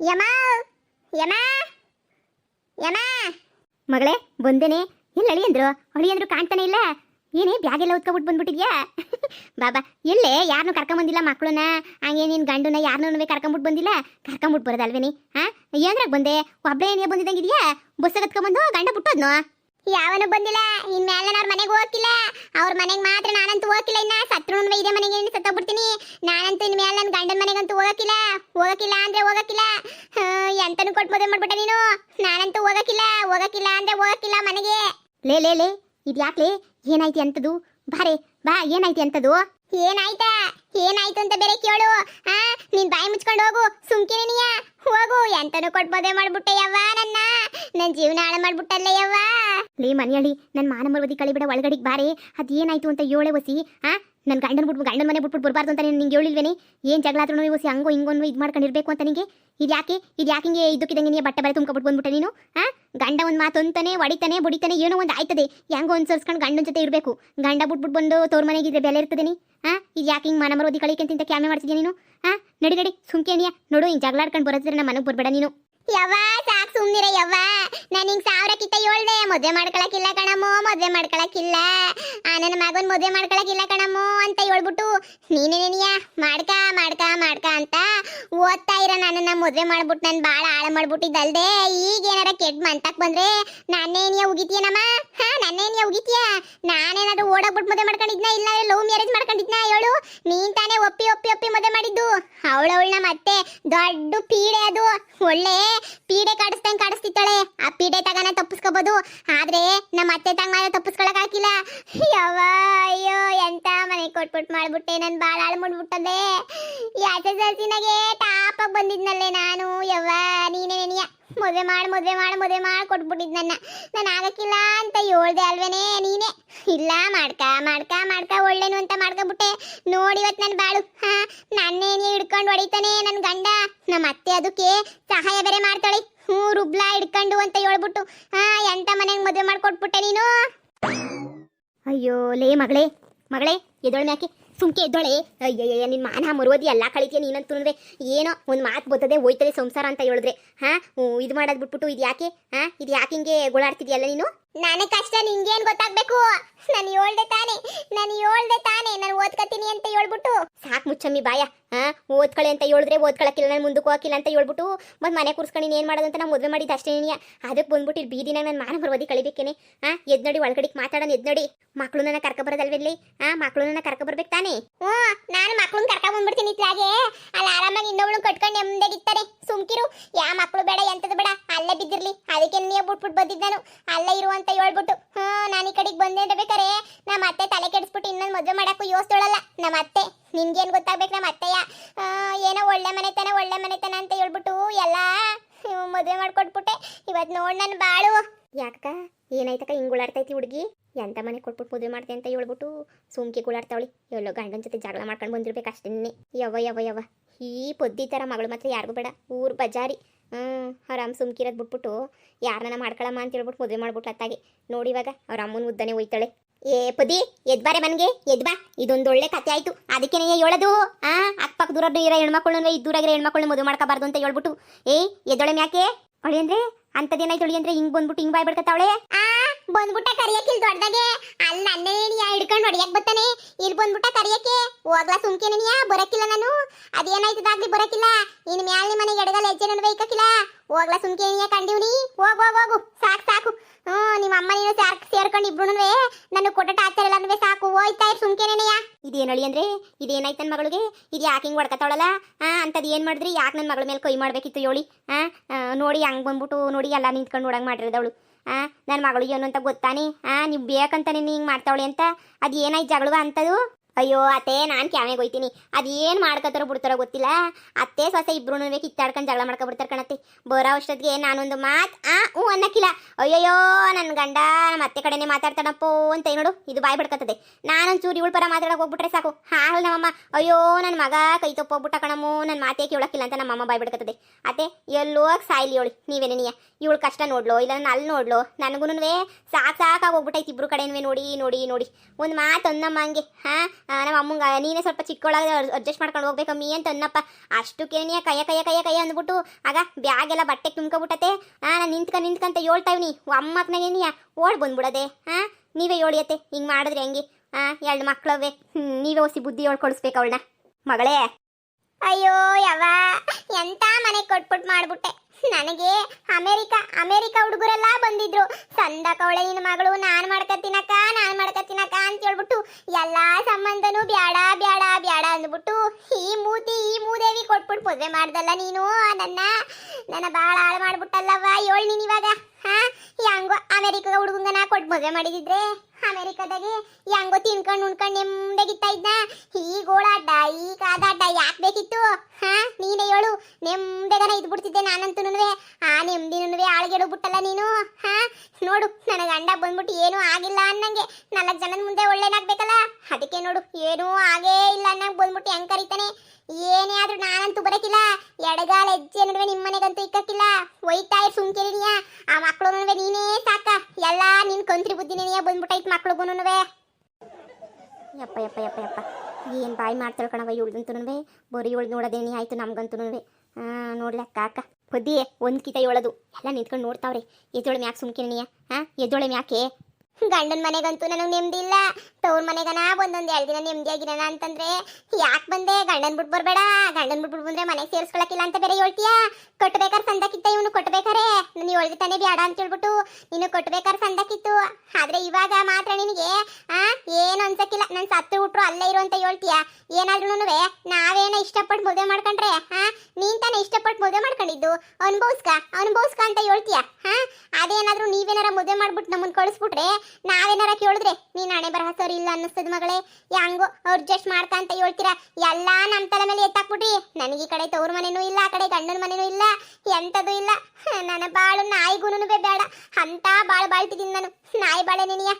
ಯಮ ಯಮ ಯಮ. ಮಗಳೇ, ಬಂದೇನೆ. ಇಲ್ಲಿ ಅಳಿ ಅಂದ್ರು? ಅಳಿ ಅಂದ್ರು ಕಾಣ್ತಾನೆ ಇಲ್ಲ. ಏನೇ ಬ್ಯಾಗ್ ಎಲ್ಲ ಹೊತ್ಕೊಬಿಟ್ಟು ಬಂದ್ಬಿಟ್ಟಿದ್ಯಾ? ಬಾಬಾ ಎಲ್ಲೇ ಯಾರನ್ನೂ ಕರ್ಕೊಂಬಂದಿಲ್ಲ ಮಕ್ಕಳನ್ನ ಹಂಗೆ ನಿನ್ನ ಗಂಡನ ಯಾರನ್ನೂ ಕರ್ಕೊಂಬಿಟ್ಟು ಬಂದಿಲ್ಲ? ಕರ್ಕೊಂಬಿಟ್ಟು ಬರೋದಲ್ವೇನಿ ಹಾ ಏನ್ರಾಗ ಬಂದೆ? ಒಬ್ಬಳೇ ಏನೇ ಬಂದಿದ್ದಂಗಿದ್ಯಾ? ಬಸ್ ಕತ್ಕೊಂಬಂದು ಗಂಡ ಬಿಟ್ಟೋದ್ನು? ಯಾವನು ಬಂದಿಲ್ಲ ಇನ್ಮೇಲೆ ಅವ್ರ ಮನೆಗೆ ಹೋಗಿಲ್ಲ ಅವ್ರ ಮನೆಗೆ ಮಾತ್ರ ನಾನಂತೂ ಹೋಗಿಲ್ಲ ಇನ್ನ. ಸತ್ರು ಇದೆ ಮನೆಗೆ ಇನ್ನು ಸತ್ತೋಗ್ಬಿಡ್ತೀನಿ. ನಾನಂತೂ ಇನ್ಮೇಲೆ ನನ್ನ ಗಂಡನ ಮನೆಗಂತೂ ಹೋಗಕ್ಕಿಲ್ಲ. ಹೋಗಕ್ಕಿಲ್ಲ ಅಂದ್ರೆ ಹೋಗಕ್ಕಿಲ್ಲ. ಎಂತನು ಕೊಟ್ಟು ಮದುವೆ ಮಾಡ್ಬಿಟ್ಟ ನೀನು. ನಾನಂತೂ ಹೋಗಕ್ಕಿಲ್ಲ ಹೋಗಕ್ಕಿಲ್ಲ ಅಂದ್ರೆ ಹೋಗಕ್ಕಿಲ್ಲ ಮನೆಗೆ. ಲೇ ಲೇ ಲೇ ಇದು ಏನಾಯ್ತಿ ಅಂತದು ಬಾರೆ ಬಾ, ಏನಾಯ್ತಿ ಅಂತದು ಏನಾಯ್ತಾ? ಏನಾಯ್ತು ಅಂತ ಬೇರೆ ಕೇಳು. ಆ, ನೀನ್ ಬಾಯಿ ಮುಚ್ಕೊಂಡು ಹೋಗು. ಸುಮ್ಕಿರಿ ನೀಯ ಹೋಗು. ಎಂತನು ಕೊಟ್ಟು ಮದುವೆ ಮಾಡ್ಬಿಟ್ಟೆ ಯವ್ವ ನನ್ನ. ನನ್ ಜೀವನ ಹಾಳು ಮಾಡ್ಬಿಟ್ಟಲ್ಲ ಲೇ ಮನೆಯಳ್ಳಿ ನನ್ನ ಮಾನ ಕಳಿ ಕಳಿಬಿಡ ಒಳಗಡೆಗೆ ಬಾರೆ. ಅದ್ ಏನಾಯ್ತು ಅಂತ ಏಳೆ ಒಸಿ, ಆ? ನನ್ನ ಗಂಡನ ಬಿಟ್ಬಿಟ್ಟು ಗಂಡನ ಮನೆ ಬಿಟ್ಬಿಟ್ಟು ಬರಬಾರ್ದು ಅಂತ ನಿಂಗೆ ಹೇಳಿಲ್ವೇನೆ? ಏನು ಜಗಳ ಆದ್ರೂ ಒಸಿ ಹಂಗೋ ಹಿಂಗೊಂದು ಇದು ಮಾಡ್ಕೊಂಡಿರ್ಬೇಕು ಅಂತ ನಿಂಗೆ? ಇದು ಯಾಕೆ? ಇದು ಯಾಕೆ ಹಿಂಗೆ ಇದ್ದಕ್ಕಿದಂಗೆ ನೀ ಬಟ್ಟೆ ಬರೆ ತುಂಬ್ಕೊಬಿಟ್ಟು ಬಂದ್ಬಿಟ್ಟೆ ನೀನು? ಆ? ಗಂಡ ಒಂದ್ ಮಾತು ಅಂತಾನೆ, ಹೊಡಿತಾನೆ, ಬುಡಿತಾನೆ, ಏನೋ ಒಂದ್ ಆಯ್ತದೆ. ಹೆಂಗೋ ಒಂದ್ ಸರ್ಸ್ಕೊಂಡು ಗಂಡನ ಜೊತೆ ಇರಬೇಕು. ಗಂಡ ಬಿಟ್ಬಿಟ್ಟು ಬಂದು ತೋರ್ ಮನೆಗಿದ್ರೆ ಬೆಲೆ ಇರ್ತದೆ ನೀ, ಆ? ಇದು ಯಾಕೆ ಹಿಂಗೆ ಮಾನ ಕಳಿಕೆ ಅಂತ ಕ್ಯಾಮೆ ಮಾಡ್ತಿದ್ಯಾ ನೀನು? ಆ? ನಡಿ ನಡಿ ನೋಡು, ಹಿಂಗೆ ಜಗಳ ಆಡ್ಕೊಂಡು ಬರೋದ್ರೆ ನಮ್ಮ ಮನೆಗೆ ಬರ್ಬೇಡ ನೀನು. ಯವ್ವ, ಸಾಕ್ ಸುಮ್ನಿರ ಯವ್ವ. ನಾನು ಹಿಂಗ್ ಸಾವಿರಕ್ಕಿಂತ ಹೇಳ್ದೆ ಮದ್ವೆ ಮಾಡ್ಕೊಳಕಿಲ್ಲ ಕಣಮ್ಮೋ, ಮದ್ವೆ ಮಾಡ್ಕೊಳಕಿಲ್ಲ. ಆ, ನನ್ನ ಮಗನ್ ಮದುವೆ ಮಾಡ್ಕೊಳಕಿಲ್ಲ ಕಣಮ್ಮ ಅಂತ ಹೇಳ್ಬಿಟ್ಟು ನೀನೇನೇನಿಯ ಮಾಡ್ಕ ಮಾಡ್ಕ ಮಾಡ್ಕ ಅಂತ ಓದ್ತಾ ಇರ ನನ್ನನ್ನ ಮದ್ವೆ ಮಾಡ್ಬಿಟ್ಟು ನಾನು ಭಾಳ ಹಾಳ ಮಾಡ್ಬಿಟ್ಟಿದ್ದಲ್ದೆ. ಈಗ ಏನಾರ ಕೆಟ್ಟ ಮಂತಕ್ ಬಂದ್ರೆ ನನ್ನೇನಿಯ ಉಗಿತೀಯನಮ್ಮ? ಹಾ ನನ್ನೇನಿಯ ಉಗಿತೀಯ. ನಾನೇನಾದ್ರು ಓಡೋಗ್ಬಿಟ್ಟು ಮದುವೆ ಮಾಡ್ಕೊಂಡಿದ್ನ ಇಲ್ಲ ಲವ್ ಮ್ಯಾರೇಜ್ ಮಾಡ್ಕೊಂಡಿದ್ನ ಹೇಳು. ನೀನ್ ತಾನೇ ಒಪ್ಪಿ ಒಪ್ಪಿ ಒಪ್ಪಿ ಮದುವೆ ಮಾಡಿದ್ದು. ಅವಳವಳನ್ನ ಮತ್ತೆ ದೊಡ್ಡ ಪೀಡೆ ಅದು. ಒಳ್ಳೆ ಪೀಡೆ ಕಾಡಿಸ್ದಂಗ್ ಕಾಡಿಸ್ತಿತ್ತಾಳೆ ಆ ಪೀಡೆ ತಗನ ತಪ್ಪಿಸ್ಕೋಬಹುದು ಆದ್ರೆ ನಮ್ಮ ಅತ್ತೆ ತಂಗ ತಪ್ಪಿಸ್ಕೊಳಕ್ ಹಾಕಿಲ್ಲ. ಯವ್ವ, ಅಯ್ಯೋ, ಎಂತ ಮನೆ ಕೊಟ್ಬಿಟ್ ಮಾಡ್ಬಿಟ್ಟೆ ನನ್ ಬಾಳ ಹಾಳು ಮಾಡ್ಬಿಟ್ಟದೆ ಎಸ್ ಎಸ್ ಎಲ್ ಸಿನಾಗೆ ಟಾಪ್ ಆಗಿ ಬಂದಿದ್ನಲ್ಲೇ ನಾನು. ಯವ್ವ, ನೀನೇ ಮದುವೆ ಮಾಡಿ ಮದುವೆ ಮಾಡಿ ಮದುವೆ ಮಾಡಿ ಕೊಟ್ಬಿಟ್ಟಿದ್ ನನ್ನ. ನಾನು ಆಗಕ್ಕಿಲ್ಲ ಅಂತ ಹೇಳ್ದೆ ಅಲ್ವೇನೆ ನೀನೇ? ಇಲ್ಲ, ಮಾಡ್ಕ ಮಾಡ್ಕ ಮಾಡ್ಕ, ಒಳ್ಳೇನು ಅಂತ ಮಾಡ್ಕೊಬಿಟ್ಟೆ. ನೋಡಿ ಇವತ್ತು ನನ್ನ ಬಾಳು. ಹಾ ನನ್ನೇನೇ ಹಿಡ್ಕೊಂಡು ಹೊಡಿತಾನೆ ನನ್ನ ಗಂಡ. ನಮ್ಮ ಅತ್ತೆ ಅದಕ್ಕೆ ಸಹಾಯ ಬೇರೆ ಮಾಡ್ತಾಳೆ. ಹ್ಞೂ, ರುಬ್ಲಾ ಹಿಡ್ಕೊಂಡು ಅಂತ ಹೇಳ್ಬಿಟ್ಟು. ಹಾ, ಎಂತ ಮನೆಗೆ ಮದುವೆ ಮಾಡ್ಕೊಟ್ಬಿಟ್ಟೆ ನೀನು? ಅಯ್ಯೋ, ಲೇ ಮಗಳೇ ಮಗಳೇ, ಎದೊಳ್ಮೆ ಮ್ಯಾಕೆ ಸುಮ್ಕೆ ಎದ್ದೊಳೆ. ಅಯ್ಯಯ್ಯ ನಿನ್ನ ಮಾನ ಮರುವದಿ ಎಲ್ಲ ಕಳಿತೀಯ ನೀನಂತೂ ಏನೋ ಒಂದು ಮಾತು ಬರ್ತದೆ ಹೋಯ್ತದೆ ಸಂಸಾರ ಅಂತ ಹೇಳಿದ್ರೆ. ಹಾ ಇದು ಮಾಡೋದು ಬಿಟ್ಬಿಟ್ಟು ಇದು ಯಾಕೆ? ಹಾ ಇದು ಯಾಕೆ ಹಿಂಗೆ ಗೋಳಾಡ್ತಿದ್ಯಲ್ಲ ನೀನು? ನಾನೇ ಕಷ್ಟ ನಿಂಗೇನ್ ಗೊತ್ತಾಗ್ಬೇಕು? ನಾನು ಹೇಳ್ದೆ ತಾನೆ ನಾನು ಹೇಳ್ದೆ ತಾನೆ ನಾನು ಓದ್ಕತೀನಿ ಅಂತ ಹೇಳ್ಬಿಟ್ಟು. ಸಾಕು ಮುಚ್ಚಮ್ಮಿ ಬಾಯ. ಹಾ, ಓದ್ಕಳೆ ಅಂತ ಹೇಳಿದ್ರೆ ಓದ್ಕೊಳಕ್ಕಿಲ್ಲ, ನಾನು ಮುಂದಕ್ಕೆ ಹೋಗಿಲ್ಲ ಅಂತ ಹೇಳ್ಬಿಟ್ಟು ಮತ್ತೆ ಮನೆ ಕೂರಿಸ್ಕೊಂಡು ಏನು ಮಾಡೋದು ಅಂತ ಮದುವೆ ಮಾಡಿದ್ದು ಅಷ್ಟೇ ನೀನು ಅದಕ್ಕೆ ಬಂದ್ಬಿಟ್ಟು ಇಲ್ಲಿ ಬೀದಿನ ನಾನು ಮಾನ ಬರೋದಿ ಕಳಿಬೇಕೇನೆ. ಹಾ, ಎದ್ ನೋಡಿ, ಒಳಗಡೆಗೆ ಮಾತಾಡೋಣ ಎದ್ ನೋಡಿ. ಮಕ್ಕಳು ನನ್ನ ಕರ್ಕ ಬರೋದಲ್ವಿಲ್ಲಿ ಹಾ ಮಕ್ಕಳು ನನ್ನ ಕರ್ಕ ಬರ್ಬೇಕು ತಾನೇ? ಹ್ಞೂ, ನಾನು ಮಕ್ಕಳನ್ನ ಕರ್ಕ ಬಂದ್ಬಿಡ್ತೀನಿ ಇತ್ಲಾಗೆ ಅಲ್ಲಿ ಆರಾಮಾಗಿ ಇನ್ನೊಬ್ಳು ಕಟ್ಕೊಂಡು ನೆಮ್ಮದಾಗಿತ್ತಾರೆ ಸುಮ್ಕಿರು. ಯಾ ಮಕ್ಕಳು ಬೇಡ, ಎಂಥದ್ದು ಬೇಡ. ಅಲ್ಲೇ ಬಿದ್ದಿರಲಿ. ಅದಕ್ಕೆ ನೀವು ಬಿಟ್ಬಿಟ್ಟು ಬಂದಿದ್ದು ನಾನು? ಅಲ್ಲೇ ಇರು ಅಂತ ಹೇಳ್ಬಿಟ್ಟು. ಹ್ಞೂ, ನಾನು ಈ ಕಡೆಗೆ ಬಂದೆ ಬೇಕಾರೆ. ನಮ್ಮ ಅತ್ತೆ ತಲೆ ಕೆಡಿಸ್ಬಿಟ್ಟು ಇನ್ನೊಂದು ಮದುವೆ ಮಾಡೋಕ್ಕೂ ಯೋಚಿಸೋಳಲ್ಲ. ನಮ್ಮ ಅತ್ತೆ ನಿನ್ಗೇನು ಗೊತ್ತಾಗ್ಬೇಕು? ನಮ್ಮ ಅತ್ತೆಯ ಏನೋ ಒಳ್ಳೆ ಮನೆತನ ಒಳ್ಳೆ ಮನೆತನ ಅಂತ ಹೇಳ್ಬಿಟ್ಟು ಎಲ್ಲ ಮದುವೆ ಮಾಡ್ಕೊಟ್ಬಿಟ್ಟೆ. ಇವತ್ತು ನೋಡ್ ನನ್ನ ಬಾಳು. ಯಾಕಕ್ಕ? ಏನಾಯ್ತಕ್ಕ? ಹಿಂಗ್ ಗುಳಾಡ್ತೈತಿ ಹುಡುಗಿ. ಎಂತ ಮನೆ ಕೊಟ್ಬಿಟ್ಟು ಮದುವೆ ಮಾಡ್ತೆ ಅಂತ ಹೇಳ್ಬಿಟ್ಟು ಸುಮ್ಕಿ ಗುಳಾಡ್ತಾವಳಿ ಎಲ್ಲೋ ಗಂಡನ ಜೊತೆ ಜಗಳ ಮಾಡ್ಕೊಂಡು ಬಂದಿರ್ಬೇಕು ಅಷ್ಟೇನೆ ಯವ ಯವ ಯವ ಈ ಪೊದ್ದಿ ಥರ ಮಗಳು ಮಾತ್ರ ಯಾರಿಗೂ ಬೇಡ. ಊರು ಬಜಾರಿ. ಹ್ಞೂ ಆರಾಮ್ ಸುಮ್ಕಿರೋದು ಬಿಟ್ಬಿಟ್ಟು ಯಾರನ್ನ ಮಾಡ್ಕೊಳಮ್ಮ ಅಂತ ಹೇಳ್ಬಿಟ್ಟು ಮದುವೆ ಮಾಡ್ಬಿಟ್ಟು ಅತ್ತಾಗೆ ನೋಡಿ ಅವ್ರ ಅಮ್ಮನ ಉದ್ದನೆ ಹೋಯ್ತಾಳೆ ಏ ಪದಿ ಎದ್ಬಾರೆ ಮನ್ಗೆ ಎದ್ಬಾ ಇದೊಂದು ಒಳ್ಳೆ ಕತೆ ಆಯ್ತು. ಅದಕ್ಕೆ ಹೇಳೋದು ಆ ಅಕ್ಕಪಕ್ಕ ದೂರ ಇರೋ ಹೆಣ್ಮಕ್ಳನ್ನ ಇದ್ದೂರಾಗಿರೋ ಹೆಣ್ಮಕ್ಳನ್ನ ಮದುವೆ ಮಾಡ್ಕೋಬಾರ್ದು ಅಂತ ಹೇಳ್ಬಿಟ್ಟು. ಏ, ಎದ್ದೊಳೆ ಮ್ಯಾಕೆ? ಅವಳಿ ಅಂದ್ರೆ ಅಂತದೇನಾಯ್ತು ಅವಳಿ ಅಂದ್ರೆ ಹಿಂಗ್ ಬಂದ್ಬಿಟ್ಟು ಹಿಂಗ್ ಬಾಯ್ ಬಂದ್ಬಿಟ್ಟ ಕರಿಯಕ್ಕಿಲ್ ದೊಡ್ಡದಾಗೆ. ಅಲ್ಲಿ ನನ್ನೇ ನೀ ಹಿಡ್ಕೊಂಡು ಹೊಡಿಯಕ್ ಬರ್ತಾನೆ ಇಲ್ಲಿ ಬಂದ್ಬಿಟ್ಟ ಕರಿಯಕ್ಕೆ. ಹೋಗ್ಲಾ ಸುಮ್ಕೆ ಬರಕಿಲ್ಲ ನಾನು. ಅದೇನಾಯ್ತದಾಗ್ಲಿ ಬರಕಿಲ್ಲ. ಇನ್ ಮ್ಯಾಲ ನಿಮ್ಮ ಮನೆಗೆ ಎಡಗಲ್ಲ ಹೆಜ್ಜೆ ನಡುವೆ ಇಕ್ಕಕ್ಕಿಲ್ಲ. ಹೋಗ್ಲಾ ಸುಮ್ಕೆ ನೀಯ ಕಂಡಿವ್ನಿ ಹೋಗ್ ಹೋಗ್ ಹೋಗು. ಸಾಕು ಸಾಕು. ಹ್ಮ್ ನಿಮ್ಮ ಅಮ್ಮ ನೀನು ಸಾಕ್ ಸೇರ್ಕೊಂಡು ಇಬ್ರು ನನ್ನ ಕೊಟ್ಟ ಟಾರ್ಚರ್ ಎಲ್ಲ ಸಾಕು. ಹೋಯ್ತಾ ಇರ್ ಸುಮ್ಕೆ ನೀನೆಯ ಇದೇನಳಿ ಅಂದ್ರೆ? ಇದೇನಾಯ್ತು ಮಗಳಿಗೆ? ಇದು ಯಾಕೆ ಹಿಂಗೆ ಆ ಅಂಥದ್ದು ಏನು ಮಾಡಿದ್ರಿ? ಯಾಕೆ ನನ್ನ ಮಗಳ ಮೇಲೆ ಕೈ ಮಾಡಬೇಕಿತ್ತು ಆ ಆ, ನೋಡಿ ಹಂಗೆ ಬಂದ್ಬಿಟ್ಟು ನೋಡಿ ಎಲ್ಲ ನಿಂತ್ಕೊಂಡು ನೋಡಂಗೆ ಮಾಡಿರೋದವಳು ಆ ನನ್ನ ಮಗಳು ಏನು ಅಂತ ಗೊತ್ತಾನೆ? ಆ, ನೀವು ಬೇಕಂತಾನೆ ಹಿಂಗೆ ಮಾಡ್ತಾವಳಿ ಅಂತ? ಅದು ಏನಾಯ್ತು ಜಗಳವ ಅಂತದು? ಅಯ್ಯೋ, ಅತ್ತೆ, ನಾನು ಕ್ಯಾಮೆಗೆ ಹೋಯ್ತೀನಿ. ಅದೇನ್ ಮಾಡ್ಕೋತಾರೋ ಬಿಡ್ತಾರೋ ಗೊತ್ತಿಲ್ಲ. ಅತ್ತೆ ಸೊಸೆ ಇಬ್ರು ಕಿತ್ತಾಡ್ಕೊಂಡು ಜಗಳ ಮಾಡ್ಕೊಬಿಡ್ತಾರೆ ಕಣತ್ತೆ. ಬರೋ ಅಷ್ಟೊತ್ತಿಗೆ ನಾನೊಂದು ಮಾತ್, ಆ, ಹ್ಞೂ ಅನ್ನಕ್ಕಿಲ್ಲ. ಅಯ್ಯಯ್ಯೋ ನನ್ನ ಗಂಡ ನಮ್ಮ ಅತ್ತೆ ಕಡೆನೇ ಮಾತಾಡ್ತಾನಪ್ಪೋ ಅಂತ ನೋಡು, ಇದು ಬಾಯ್ ಬಿಡ್ಕತ್ತದೆ ನಾನೊಂಚೂರು ಇವಳು ಪರ ಮಾತಾಡಕ್ಕೆ ಹೋಗ್ಬಿಟ್ರೆ ಸಾಕು. ಹಾಳು ನಮ್ಮಮ್ಮ, ಅಯ್ಯೋ ನನ್ನ ಮಗ ಕೈ ತಪ್ಪೋಗ್ಬಿಟ್ಟ ಕಣಮ್ಮ ನನ್ನ ಮಾತೇ ಕೇಳಕ್ಕಿಲ್ಲ ಅಂತ ನಮ್ಮಮ್ಮ ಬಾಯ್ ಬಿಡ್ಕತ್ತದೆ ಅತ್ತೆ ಎಲ್ಲೋ ಸಾಯ್ಲಿ ಇವಳು ನೀವೇನೇ ನೀಯ ಇವಳು ಕಷ್ಟ ನೋಡ್ಲೋ ಇಲ್ಲ ನಾನು ಅಲ್ಲಿ ನೋಡ್ಲೋ? ನನಗೂ ಸಾಕು ಸಾಕಾಗಿ ಹೋಗ್ಬಿಟ್ಟೈತಿ ಇಬ್ರು ಕಡೆನೂ ನೋಡಿ ನೋಡಿ ನೋಡಿ. ಒಂದು ಮಾತು ಅಂದಮ್ಮ ಹಂಗೆ ಹಾಂ? ನಮ್ಮ ಅಮ್ಮಂಗ ನೀನೇ ಸ್ವಲ್ಪ ಚಿಕ್ಕೊಳಗೆ ಅಡ್ಜಸ್ಟ್ ಮಾಡ್ಕೊಂಡು ಹೋಗ್ಬೇಕಮ್ಮಿ ಅಂತ ಅನ್ನಪ್ಪ. ಅಷ್ಟು ಕೇಳಿಯ ಕೈಯ ಕೈಯ ಕೈಯ ಕೈಯ ಅಂದ್ಬಿಟ್ಟು ಆಗ ಬ್ಯಾಗ್ ಎಲ್ಲ ಬಟ್ಟೆ ತುಂಬ್ಕೊಬಿಟ್ಟತೆ ನಾನು ನಿಂತ್ಕ ನಿಂತ್ಕಂತ ಹೇಳ್ತಾ ಇವ್ನಿ. ಅಮ್ಮಕ್ನಾಗೇನಿಯ ಓಡ್ ಬಂದ್ಬಿಡದೆ. ಹಾ ನೀವೇ ಹೇಳಿಯತ್ತೆ ಹಿಂಗೆ ಮಾಡಿದ್ರೆ ಹೆಂಗೆ? ಆ ಎರಡು ಮಕ್ಳವೆ. ಹ್ಮ್, ನೀವೇ ಹೊಸಿ ಬುದ್ಧಿ ಹೇಳ್ಕೊಳಿಸ್ಬೇಕು ಅವಳನ್ನ. ಮಗಳೇ. ಅಯ್ಯೋ ಯವ್ವ. ಎಂತ ಮನೆ ಕೊಟ್ಬಿಟ್ಟು ಮಾಡ್ಬಿಟ್ಟೆ. ನನಗೆ ಅಮೇರಿಕಾ ಅಮೇರಿಕಾ ಹುಡುಗರೆಲ್ಲ ಬಂದಿದ್ರು. ಸಂದಕವಳೆ ನಿನ್ನ ಮಗಳು ನಾನ್ ಮಾಡ್ಕತ್ತಿನಕ ನಾನ್ ಮಾಡ್ಕತ್ತಿನಕ ಅಂತ ಹೇಳ್ಬಿಟ್ಟು ಎಲ್ಲಾ ಸಂಬಂಧನು ಬ್ಯಾಡ ಬ್ಯಾಡ ಬ್ಯಾಡ ಅಂದ್ಬಿಟ್ಟು ಈ ಮೂತಿ, ಈ ಮೂದೇವಿ ಕೊಟ್ಬಿಟ್ಟು ಮದುವೆ ಮಾಡ್ದಲ್ಲ ನೀನು ನನ್ನ ನನ್ನ ಬಾಳ ಹಾಳು ಮಾಡ್ಬಿಟ್ಟಲ್ಲವ್ವ, ಏಳು ನೀನು ಇವಾಗ, ಹಾ? ಹೆಂಗೋ ಹುಡುಗಂಗ ನಾ ಕೊಟ್ಟು ಮದುವೆ ಮಾಡಿದಿದ್ರೆ. ಅಮೆರಿಕದಾಗೆ ಯಾಂಗೋ ತಿನ್ಕೊಂಡು ಉಣ್ಕೊಂಡು ನೆಮ್ಮದಾಗಿತ್ತ ಇದ್ನ. ಈಗ ಓಡಾಟ ಈ ಕಾದಾಟ ಯಾಕೆ ಬೇಕಿತ್ತು? ಹಾ? ನೀನೇ ಹೇಳು. ನೆಮ್ಮದಿಗನ ಇದ್ಬಿಡ್ತಿದ್ದೆ ನಾನಂತೂ ಆ ನೆಮ್ಮದಿನೂ ಆಳ್ಗೆಡು ಬಿಟ್ಟಲ್ಲ ನೀನು. ಹಾ? ನೋಡು, ನನ್ನ ಗಂಡ ಬಂದ್ಬಿಟ್ಟು ಏನೂ ಆಗಿಲ್ಲ ಅನ್ನಂಗೆ. ನಾಲ್ಕು ಜನದ ಮುಂದೆ ಒಳ್ಳೇನಾಗ್ಬೇಕಲ್ಲ ಅದಕ್ಕೆ ನೋಡು, ಏನೂ ಆಗೇ ಇಲ್ಲ ಅನ್ನಂಗೆ ಬಂದ್ಬಿಟ್ಟು ಹೆಂಗ್ ಕರೀತಾನೆ. ಏನೇ ಆದ್ರೂ ನಾನಂತೂ ಬರಕಿಲ್ಲ. ಎಡಗಾಲ ಹೆಜ್ಜೆ ನಡುವೆ ನಿಮ್ಮನೆಗಂತೂ ಇಕ್ಕ ಒಯ್ತಾ ಸುಮ್ಕಿರಿನಿಯ? ಆ ಮಕ್ಕಳು ನೀನೇ ಸಾಕ. ಎಲ್ಲ ನಿನ್ ಕಂತ್ರಿ ಬುದ್ಧಿನೇ ಬಂದ್ಬಿಟ್ಟೈತ್ ಮಕ್ಳಿಗೂನುವೆ ಯಪ್ಪ ಯಪ್ಪ ಯಪ್ಪ ಯಪ್ಪ. ಏನು ಬಾಯಿ ಮಾಡ್ತಾಳೆ ಕಣವ ಇವಳ್ದಂತೂ ಬರೀ ಇವಳು ನೋಡೋದೇನಿ ಆಯ್ತು ನಮ್ಗಂತೂ ಹಾಂ ನೋಡ್ಲಕ್ಕ ಅಕ್ಕ ಬುದ್ಧಿ ಒಂದು ಕಿತ ಹೇಳೋದು ಎಲ್ಲ ನಿಂತ್ಕೊಂಡು ನೋಡ್ತಾವ್ರೆ. ಎದ್ದೊಳೆ ಮ್ಯಾಕೆ ಸುಮ್ಕಿನಿಯ ಹಾಂ ಎದ್ದೊಳೆ ಮ್ಯಾಕೆ? ಗಂಡನ ಮನೆಗಂತೂ ನನಗೆ ನೆಮ್ಮದಿ ಇಲ್ಲ. ತವ್ರ ಮನೆಗನ, ಒಂದೊಂದ್ ಎರಡು ದಿನ ನೆಮ್ಮದಿಯಾಗಿರೋಣ ಅಂತಂದ್ರೆ, ಯಾಕೆ ಬಂದೆ? ಗಂಡನ್ ಬಿಟ್ಟು ಬರಬೇಡ. ಗಂಡನ್ ಬಿಟ್ಟು ಬಂದ್ರೆ ಮನೆಗೆ ಸೇರಿಸ್ಕೊಳಕಿಲ್ಲ ಅಂತ ಬೇರೆ ಹೇಳ್ತೀಯಾ? ಕೊಟ್ಬೇಕಾದ್ರೆ ಸಂದಕ್ಕಿತ್ತ ಇವನು ಕೊಟ್ಬೇಕಾರೆ. ನೀನು ಹೇಳ್ದೆ ತಾನೇ ಬೇಡ ಅಂತ ಹೇಳ್ಬಿಟ್ಟು ನೀನು ಕೊಟ್ಬೇಕಾದ್ರೆ ಸಂದಕ್ಕಿತ್ತು. ಆದ್ರೆ ಇವಾಗ ಮಾತ್ರ ನಿನಗೆ, ಆ, ಏನು ಅನ್ಸಕ್ಕಿಲ್ಲ. ನನ್ ಸತ್ತು ಹುಟ್ರು ಅಲ್ಲೇ ಇರು ಅಂತ ಹೇಳ್ತೀಯಾ? ಏನಾದ್ರೂ ನಾವೇನ ಇಷ್ಟಪಟ್ಟು ಮದುವೆ ಮಾಡ್ಕೊಂಡ್ರೆ ಹಾ ನೀನ್ ತಾನೇ ಇಷ್ಟಪಟ್ಟು ಮದುವೆ ಮಾಡ್ಕೊಂಡಿದ್ದು? ಅನುಭವಿಸ್ಕ? ಅನುಭವಿಸ್ಕ ಅಂತ ಹೇಳ್ತೀಯಾ? ಹಾ ಅದೇನಾದ್ರೂ ನೀವೇನಾರ ಮದುವೆ ಮಾಡ್ಬಿಟ್ಟು ನಮ್ಮನ್ನ ಕಳಿಸ್ಬಿಟ್ರೆ ನಾವೇನಾರ ಕೇಳಿದ್ರೆ, ನೀನ್ ಹಣೆ ಬರಹ ಸರಿ ಇಲ್ಲ ಅನ್ನಿಸ್ತದ ಮಗಳೇ. ಯಾಂಗೋ ಅವ್ರು ಜಸ್ಟ್ ಮಾಡ್ತಾ ಅಂತ ಹೇಳ್ತೀರಾ. ಎಲ್ಲಾ ನಮ್ ತಲೆ ಮೇಲೆ ಎತ್ತಾಕ್ಬಿಟ್ರಿ. ನನಗೆ ಈ ಕಡೆ ತವ್ರ ಮನೆನೂ ಇಲ್ಲ, ಆ ಕಡೆ ಗಂಡನ ಮನೆನೂ ಇಲ್ಲ, ಎಂತದೂ ಇಲ್ಲ. ನನ್ನ ಬಾಳು ನಾಯಿಗೂನು ಬೇಡ ಅಂತ ಬಾಳು ಬಾಳ್ತಿದ್ದೀನಿ ನಾನು. ನಾಯಿ ಬಾಳೆ ನೆನೆಯ.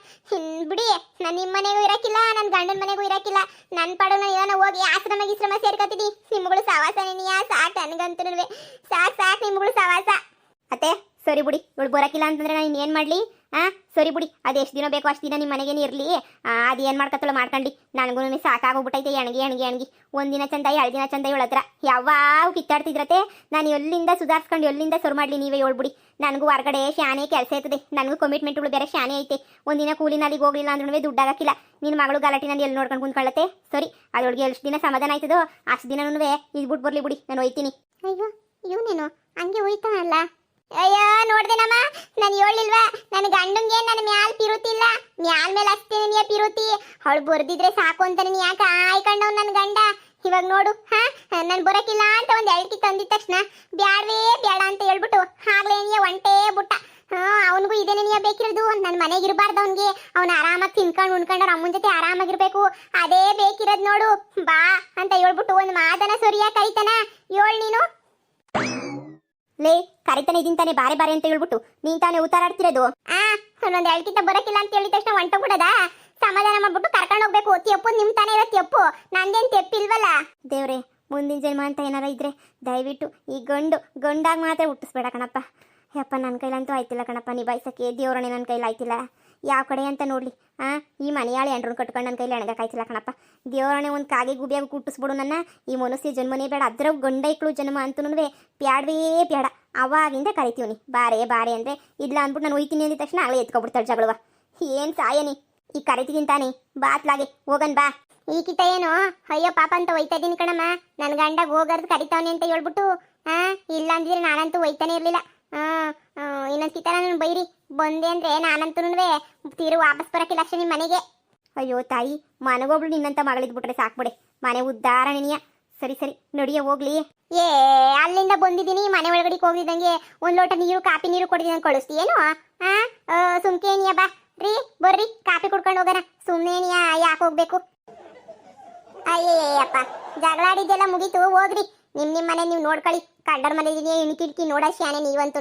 ಬಿಡಿ. ನಾನು ನಿಮ್ಮ ಮನೆಗೂ ಇರಕ್ಕಿಲ್ಲ ನನ್ನ ಗಂಡನ ಮನೆಗೂ ಇರಕ್ಕಿಲ್ಲ ನನ್ನ ಪಾಡು ನಾನು ಹೋಗಿ ಆಶ್ರಮ ಗಿಶ್ರಮ ಸೇರ್ಕತೀನಿ ನಿಮ್ಗಳು ಸವಾಸ ನಿನಿಯ, ಸಾಕ್ ನನಗಂತೂ ಸಾಕ್ ಸಾಕ್ ನಿಮ್ಗಳು ಸವಾಸ. ಅತ್ತೆ, ಸರಿ ಬಿಡಿ. ಇವಳು ಬರೋಕ್ಕಿಲ್ಲ ಅಂತಂದ್ರೆ ನಾನು ಇನ್ನೇನು ಮಾಡಲಿ? ಹಾಂ ಸರಿ ಬಿಡಿ. ಅದು ಎಷ್ಟು ದಿನ ಬೇಕು ಅಷ್ಟು ದಿನ ನಿಮ್ಮ ಮನೆಗೇನು ಇರಲಿ. ಅದು ಏನು ಮಾಡ್ಕತ್ತಳ ಮಾಡ್ಕೊಂಡು. ನನಗೂ ಸಾಕಾಗೋಗ್ಬಿಟ್ಟೈತೆ ಎಣಗಿ ಎಣಗಿ ಎಣಗಿ. ಒಂದಿನ ಚಂದ, ಎರಡು ದಿನ ಚಂದ ಇವಳ ಹತ್ರ ಯಾವಾಗ ಕಿತ್ತಾಡ್ತಿದ್ರತೆ? ನಾನು ಎಲ್ಲಿಂದ ಸುಧಾರಿಸ್ಕೊಂಡು ಎಲ್ಲಿಂದ ಸರ್ ಮಾಡಲಿ ನೀವೇ ಹೇಳ್ಬಿಡಿ. ನನಗೂ ಹೊರಗಡೆ ಶಾನೆ ಕೆಲಸ ಇರ್ತದೆ. ನನಗೂ ಕಮಿಟ್ಮೆಂಟ್ಗಳು ಬೇರೆ ಶಾನೆ ಐತೆ. ಒಂದಿನ ಕೂಲಿನಲ್ಲಿಗೆ ಹೋಗ್ಲಿಲ್ಲ ಅಂದ್ರೂ ದುಡ್ಡಾಗಕ್ಕಿಲ್ಲ ನಿನ್ನ ಮಗಳು ಗಲಾಟಿನಲ್ಲಿ ಎಲ್ಲಿ ನೋಡ್ಕೊಂಡು ಕುಂತ್ಕೊಳ್ಳತ್ತೆ? ಸರಿ ಅದೊಳಗೆ ಎಷ್ಟು ದಿನ ಸಮಾಧಾನ ಆಯ್ತದೋ ಅಷ್ಟು ದಿನನೂ ಇದ್ಬಿಟ್ಟು ಬರಲಿ ಬಿಡಿ. ನಾನು ಹೋಯ್ತೀನಿ ಅಯ್ಯೋ, ಇವನೇನು? ಹಂಗೆ ಹೋಯ್ತಾನಲ್ಲ ಅಯ್ಯೋ ನೋಡ್ದೇನಮ್ಮ ನಾನು ಹೇಳಿಲ್ವಾ ನನ್ನ ಗಂಡಂಗೆ ನನ್ನ ಮ್ಯಾಲ್ ಪಿರುತಿಲ್ಲ ಮ್ಯಾಲ್ ಮೇಲೆ ಅಷ್ಟೇ ನಿಯ ಪಿರುತಿ. ಅವಳು ಬರ್ದಿದ್ರೆ ಸಾಕು ಅಂತ ನೀನು ಯಾಕೆ ಆಯ್ಕೊಂಡವ್ ನನ್ನ ಗಂಡ? ಇವಾಗ ನೋಡು, ಹಾ? ನಾನು ಬರಕಿಲ್ಲ ಅಂತ ಒಂದ್ ಎಳ್ಕಿ ತಂದಿದ ತಕ್ಷಣ. ಬ್ಯಾಡ್ವೇ ಬೇಡ ಅಂತ ಹೇಳ್ಬಿಟ್ಟು ಆಗ್ಲೇ ನೀ ಒಂಟೇ ಬುಟ್ಟ. ಹಾ, ಅವನಿಗೂ ಇದೇನೆ ನೀ ಬೇಕಿರೋದು. ನನ್ನ ಮನೆಗೆ ಇರಬಾರ್ದು ಅವನಿಗೆ. ಅವನು ಆರಾಮಾಗಿ ತಿನ್ಕೊಂಡು ಉಣ್ಕೊಂಡು ಅಮ್ಮನ ಜೊತೆ ಆರಾಮಾಗಿರ್ಬೇಕು. ಅದೇ ಬೇಕಿರೋದು ನೋಡು, ಬಾ ಅಂತ ಹೇಳ್ಬಿಟ್ಟು ಒಂದು ಮಾತನ ಸರಿಯಾಗಿ ಕರಿತಾನ. ಏಳ್ ನೀನು. ಲೇ, ಕರಿತಾನೆ ಇದೀನಿ ತಾನೆ, ಬಾರೆ ಬಾರೆ ಅಂತ ಹೇಳ್ಬಿಟ್ಟು. ನೀನ್ ತಾನೆ ಉತ್ತಾರಾಡ್ತಿರೋದು ಆ, ಒಂದೊಂದ್ ಹೇಳ್ಕಿಂತ ಬರಕಿಲ್ಲ ಅಂತ ಹೇಳಿದ ತಕ್ಷಣ ಹೊಂಟ ಬಿಡದ ಸಮಾಧಾನ ಮಾಡ್ಬಿಟ್ಟು ಕರ್ಕೊಂಡು ಹೋಗ್ಬೇಕು. ತೆಪ್ಪು, ನಿಮ್ ತಾನೇ ಇರೋ ತೆಪ್ಪು. ನಂದೇನ್ ತೆಪ್ಪಿಲ್ವಲ್ಲ? ದೇವ್ರೆ, ಮುಂದಿನ ಜನ್ಮ ಅಂತ ಏನಾರ ಇದ್ರೆ ದಯವಿಟ್ಟು ಈ ಗಂಡು, ಗಂಡಾಗ ಮಾತ್ರ ಹುಟ್ಟಿಸ್ಬೇಡ ಕಣಪ್ಪ. ಯಪ್ಪ ನನ್ನ ಕೈಲಂತೂ ಆಯ್ತಿಲ್ಲ ಕಣಪ್ಪ. ನಿಭಾಯಿಸಕ್ಕೆ ದೇವ್ರನೇ ನನ್ನ ಕೈಲಿ ಆಯ್ತಿಲ್ಲ ಯಾವ ಕಡೆ ಅಂತ ನೋಡ್ಲಿ. ಆ, ಈ ಮನೆಯಾಳೆ ಎಂಡ್ರನ್ನ ಕಟ್ಕೊಂಡು ನನ್ನ ಕೈಲಿ ಎಣಗಕ್ಕಾಯ್ತಿಲ್ಲ ಕಣಪ್ಪ. ದೇವರಣೆ ಒಂದು ಕಾಗೆ ಗುಬಿಯಾಗ ಕುಟ್ಟಿಸ್ಬಿಡು ನನ್ನ. ಈ ಮನುಷ್ಯ ಜನ್ಮನೇ ಬೇಡ. ಅದ್ರ ಗಂಡ ಇಕ್ಳು ಜನ್ಮ ಅಂತನೂ ಬ್ಯಾಡವೇ ಬೇಡ ಅವಾಗಿಂದ ಕರಿತೀವ್ನಿ ಬಾರೆ ಬಾರೆ ಅಂದರೆ ಇಲ್ಲ ಅಂದ್ಬಿಟ್ಟು ನಾನು ಒಯ್ತೀನಿ ಅಂದಿದ ತಕ್ಷಣ ಆಗಲೇ ಎತ್ಕೊಬಿಡ್ತಾಳೆ ಜಗಳವ. ಏನು ಸಾಯನಿ ತಾನೇ. ಬಾತ್ ಬಾತ್ಲಾಗೆ ಹೋಗನ್ ಬಾ. ಈ ಕಿತ ಏನು? ಅಯ್ಯೋ, ಪಾಪ ಅಂತ ಒಯ್ತಾ ಇದ್ದೀನಿ ಕಣಮ್ಮ. ನನ್ನ ಗಂಡ ಹೋಗರ್ದು ಕರಿತಾವನೆ ಅಂತ ಹೇಳ್ಬಿಟ್ಟು, ಆ ಇಲ್ಲ ಅಂದಿದ್ರೆ ನಾನಂತೂ ಒಯ್ತಾನೆ ಇರ್ಲಿಲ್ಲ. ಇನ್ನೊಂದ್ ಕಿತ ನನ್ನ ಬೈರಿ. ಬಂದೆ ಅಂದ್ರೆ ನಾನಂತೂ ತೀರು ವಾಪಸ್ ಬರಕಿಲ್ಲ ಅಷ್ಟೇ ನಿಮ್ಮ ಮನೆಗೆ. ಅಯ್ಯೋ ತಾಯಿ ಮನೆಗೊಬ್ಳು ನಿನ್ನಂತ ಮಗಳಿದ್ಬಿಟ್ರೆ ಸಾಕ್ಬಿಡಿ ಮನೆ ಉದ್ಧಾರ ನಿನಿಯ. ಸರಿ ಸರಿ ನಡಿಯ ಹೋಗ್ಲಿ. ಏ ಅಲ್ಲಿಂದ ಬಂದಿದ್ದೀನಿ ಮನೆ ಒಳಗಡೆ ಹೋಗಿದ್ದಂಗೆ ಒಂದ್ ಲೋಟ ನೀರು ಕಾಪಿ ನೀರು ಕೊಡಿದ್ದೀನಿ ಕಳಿಸ್ತಿ ಆ ಸುಮ್ಕೇನಿಯ ಬಾ. ರೀ ಬರ್ರಿ ಕಾಪಿ ಕುಡ್ಕೊಂಡು ಹೋಗೋಣ. ಸುಮ್ಮನೇನಿಯ ಯಾಕೆ ಹೋಗ್ಬೇಕು? ಅಯ್ಯಯ್ಯಪ್ಪ ಜಗಳ ಆಡಿದ್ದೆಲ್ಲ ಮುಗೀತು ಹೋಗ್ರಿ. ನಿಮ್ ನಿಮ್ ಮನೆ ನೀವು ನೋಡ್ಕೊಳ್ಳಿ. ಕಡ್ಡರ್ ಮನೆ ಇದೀನಿ ಇಣ್ಕಿಡ್ಕಿ ನೋಡೋ ಶಾನೆ ನೀವಂತೂ